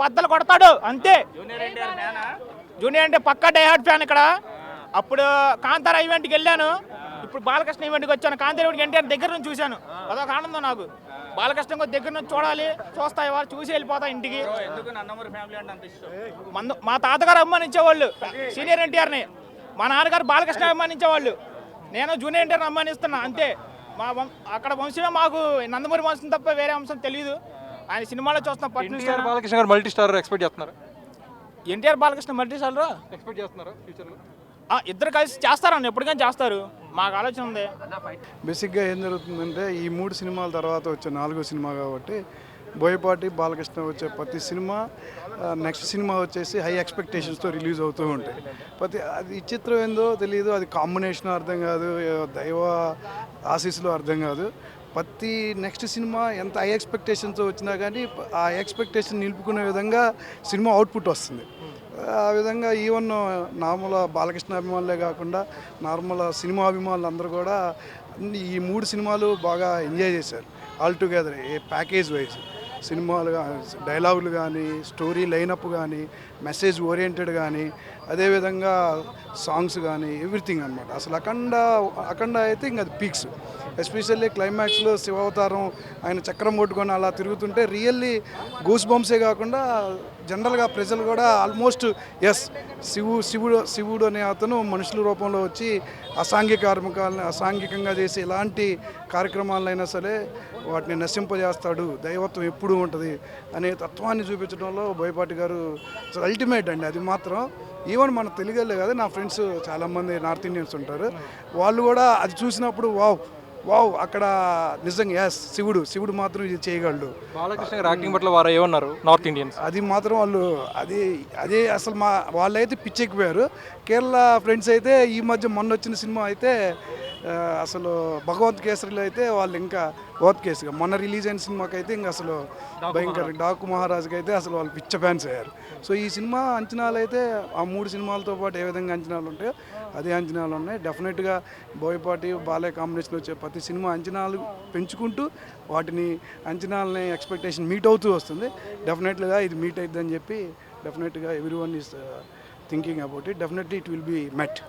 బద్దలు కొడతాడు. అంతే. జూనియర్ అంటే పక్కా డైహార్డ్ ఫ్యాన్ ఇక్కడ. అప్పుడు కాంతార ఈవెంట్కి వెళ్ళాను. ఇప్పుడు బాలకృష్ణ ఈవెంట్కి వచ్చాను. కాంతార ఈవెంట్కి ఎన్టీఆర్ దగ్గర నుంచి చూశాను. అదొక ఆనందం నాకు. బాలకృష్ణ దగ్గర నుంచి చూడాలి. చూస్తా ఇవాళ చూసి వెళ్ళిపోతా ఇంటికి. మా తాతగారు అభిమానించేవాళ్ళు. సీనియర్ ఎన్టీఆర్ని మా నాన్నగారు బాలకృష్ణ అభిమానించేవాళ్ళు. నేను జూనియర్ ఎన్టీఆర్ని అభిమానిస్తున్నా. అంతే. మా అక్కడ వంశమే మాకు నందమూరి వంశం తప్ప వేరే అంశం తెలియదు ఆయన సినిమాలో చూస్తున్న పట్టు ఎన్టీఆర్ బాలకృష్ణ గారు మల్టీ స్టార్ ఎక్స్పెక్ట్ చేస్తున్నారు. ఎన్టీఆర్ బాలకృష్ణ మల్టీ సార్లు ఎక్స్పెక్ట్ చేస్తున్నారు ఫ్యూచర్లో ఇద్దరు కలిసి చేస్తారన్న ఎప్పటికైనా చేస్తారు. మాకు ఆలోచన ఉంది. బేసిక్గా ఏం జరుగుతుందంటే ఈ మూడు సినిమాల తర్వాత వచ్చే నాలుగో సినిమా కాబట్టి బోయపాటి బాలకృష్ణ వచ్చే ప్రతి సినిమా నెక్స్ట్ సినిమా వచ్చేసి హై ఎక్స్పెక్టేషన్స్తో రిలీజ్ అవుతూ ఉంటాయి. ప్రతి అది ఈ చిత్రం ఏందో తెలియదు అది కాంబినేషన్ అర్థం కాదు ఏ దైవ ఆశీస్సులు అర్థం కాదు. ప్రతి నెక్స్ట్ సినిమా ఎంత హై ఎక్స్పెక్టేషన్తో వచ్చినా కానీ ఆ ఎక్స్పెక్టేషన్ నిలుపుకునే విధంగా సినిమా అవుట్పుట్ వస్తుంది. ఆ విధంగా ఈవెన్ నార్మల్ బాలకృష్ణ అభిమానులే కాకుండా నార్మల్ సినిమా అభిమానులు అందరూ కూడా ఈ మూడు సినిమాలు బాగా ఎంజాయ్ చేశారు. All together a package wise సినిమాలు డైలాగులు కానీ స్టోరీ లైనప్ కానీ మెసేజ్ ఓరియంటెడ్ కానీ అదేవిధంగా సాంగ్స్ కానీ ఎవ్రీథింగ్ అనమాట అసలు అఖండ అఖండ అయితే ఇంకా అది పీక్స్. ఎస్పెషల్లీ క్లైమాక్స్లో శివావతారం ఆయన చక్రం కొట్టుకొని అలా తిరుగుతుంటే రియల్లీ గూస్ బంప్సే కాకుండా జనరల్గా ప్రజలు కూడా ఆల్మోస్ట్ ఎస్ శివు శివుడు శివుడు అనే అతను మనుషుల రూపంలో వచ్చి అసాంఘిక కార్మికాలను అసాంఘికంగా చేసి ఎలాంటి కార్యక్రమాలైనా సరే వాటిని నశింపజేస్తాడు. దైవత్వం ఎప్పుడూ ఉంటుంది అనే తత్వాన్ని చూపించడంలో బోయపాటి గారు అల్టిమేట్ అండి. అది మాత్రం ఈవెన్ మన తెలుగులే కదా నా ఫ్రెండ్స్ చాలామంది నార్త్ ఇండియన్స్ ఉంటారు. వాళ్ళు కూడా అది చూసినప్పుడు వావ్ వావ్ అక్కడ నిజంగా ఎస్ శివుడు శివుడు మాత్రం ఇది చేయగలడు. బాలకృష్ణ గారు యాక్టింగ్ పట్ల వారు ఏమన్నారు నార్త్ ఇండియన్స్ అది మాత్రం వాళ్ళు అది అదే అసలు మా వాళ్ళైతే పిచ్చెక్కిపోయారు. కేరళ ఫ్రెండ్స్ అయితే ఈ మధ్య మొన్న వచ్చిన సినిమా అయితే అసలు భగవంత్ కేసరిలో అయితే వాళ్ళు ఇంకా భగవత్ కేసుగా మొన్న రిలీజ్ అయిన సినిమాకి అయితే ఇంకా అసలు భయంకర. డాకు మహారాజుకి అయితే అసలు వాళ్ళు పిచ్చ ఫ్యాన్స్ అయ్యారు. సో ఈ సినిమా అంచనాలు అయితే ఆ మూడు సినిమాలతో పాటు ఏ విధంగా అంచనాలు ఉంటాయో అదే అంచనాలు ఉన్నాయి. డెఫినెట్గా బోయపాటి బాలయ్య కాంబినేషన్ వచ్చే ప్రతి సినిమా అంచనాలు పెంచుకుంటూ వాటిని అంచనాలని ఎక్స్పెక్టేషన్ మీట్ అవుతూ వస్తుంది. డెఫినెట్గా ఇది మీట్ అవుతుందని చెప్పి డెఫినెట్గా everyone is thinking about it definitely it will be met